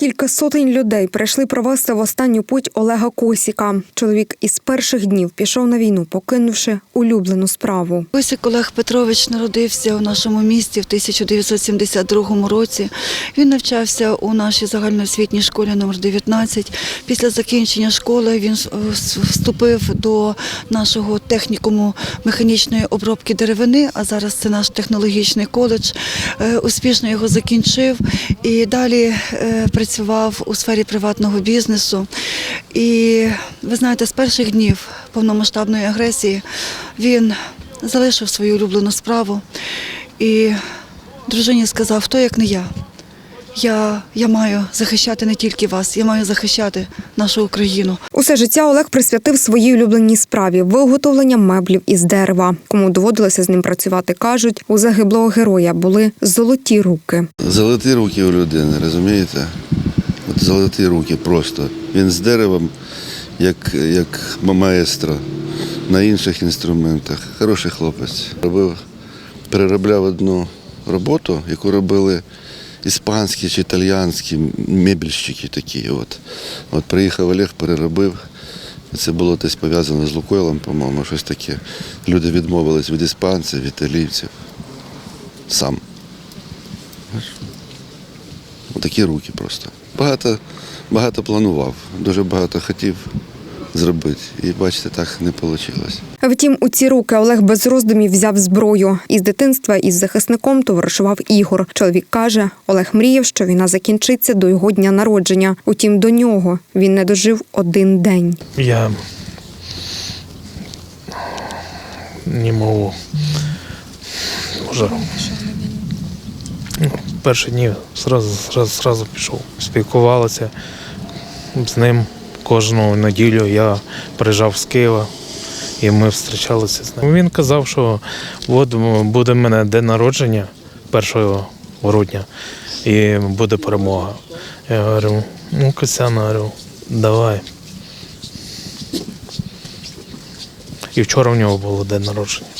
Кілька сотень людей прийшли провести в останню путь Олега Косіка. Чоловік із перших днів пішов на війну, покинувши улюблену справу. Косик Олег Петрович народився у нашому місті в 1972 році. Він навчався у нашій загальноосвітній школі номер 19. Після закінчення школи він вступив до нашого технікуму механічної обробки деревини, а зараз це наш технологічний коледж. Е, Успішно його закінчив і далі е, працював у сфері приватного бізнесу. І ви знаєте, з перших днів повномасштабної агресії він залишив свою улюблену справу і дружині сказав, хто як не я. Я, я маю захищати не тільки вас, я маю захищати нашу Україну. Усе життя Олег присвятив своїй улюбленій справі виготовлення меблів із дерева. Кому доводилося з ним працювати, кажуть, у загиблого героя були золоті руки. Золоті руки у людини, розумієте? От золоті руки просто. Він з деревом, як, як маестро на інших інструментах. Хороший хлопець. Робив, переробляв одну роботу, яку робили іспанські чи італіянські мебельщики такі. От, от приїхав Олег, переробив. Це було десь пов'язано з Лукойлом, по-моєму, щось таке. Люди відмовились від іспанців, від італійців. Сам. Такі руки просто. Багато, багато планував, дуже багато хотів зробити. І бачите, так не вийшло. Втім, у ці руки Олег без роздумів взяв зброю. Із дитинства із захисником товаришував Ігор. Чоловік каже, Олег мріяв, що війна закінчиться до його дня народження. Утім, до нього він не дожив один день. Я не можу. Уже ну, перші дні зразу, зразу, зразу пішов. Спілкувалися з ним кожну неділю. Я приїжджав з Києва і ми зустрічалися з ним. Він казав, що от буде в мене день народження 1 грудня і буде перемога. Я говорю, ну Костяна, говорю, давай. І вчора в нього було день народження.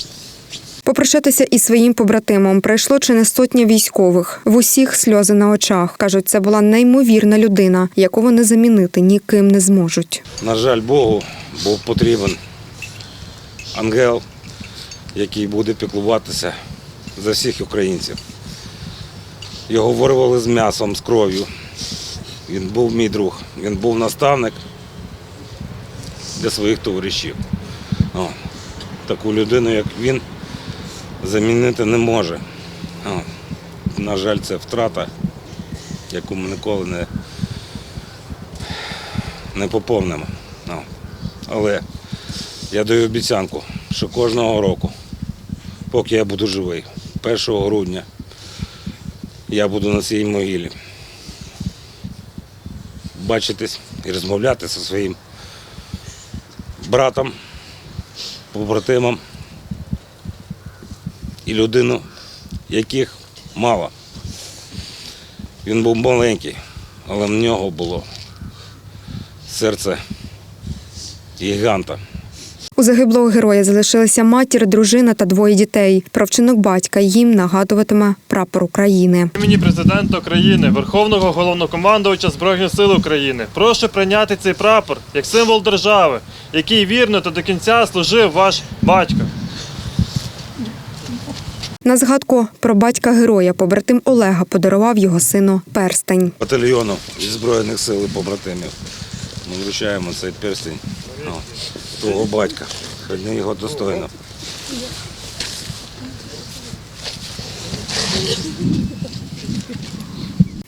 Попрощатися із своїм побратимом прийшло чи не сотня військових. В усіх сльози на очах. Кажуть, це була неймовірна людина, яку вони замінити ніким не зможуть. На жаль, Богу був потрібен ангел, який буде піклуватися за всіх українців. Його вирвали з м'ясом, з кров'ю. Він був мій друг, він був наставник для своїх товаришів. Таку людину, як він, замінити не може. На жаль, це втрата, яку ми ніколи не, не поповнимо. Але я даю обіцянку, що кожного року, поки я буду живий, 1 грудня, я буду на цій могилі бачитись і розмовляти зі своїм братом, побратимом і людину, яких мало. Він був маленький, але в нього було серце гіганта. У загиблого героя залишилися матір, дружина та двоє дітей. Про вчинок батька їм нагадуватиме прапор України. імені президента України, Верховного головнокомандувача Збройних сил України, прошу прийняти цей прапор як символ держави, який вірно та до кінця служив ваш батько. На згадку про батька героя побратим Олега подарував його сину перстень. батальйону зі Збройних сил і побратимів. Ми вручаємо цей перстень ну, твого батька. Храні його достойно.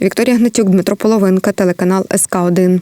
Вікторія Гнатюк, Дмитро Половинка, телеканал СК 1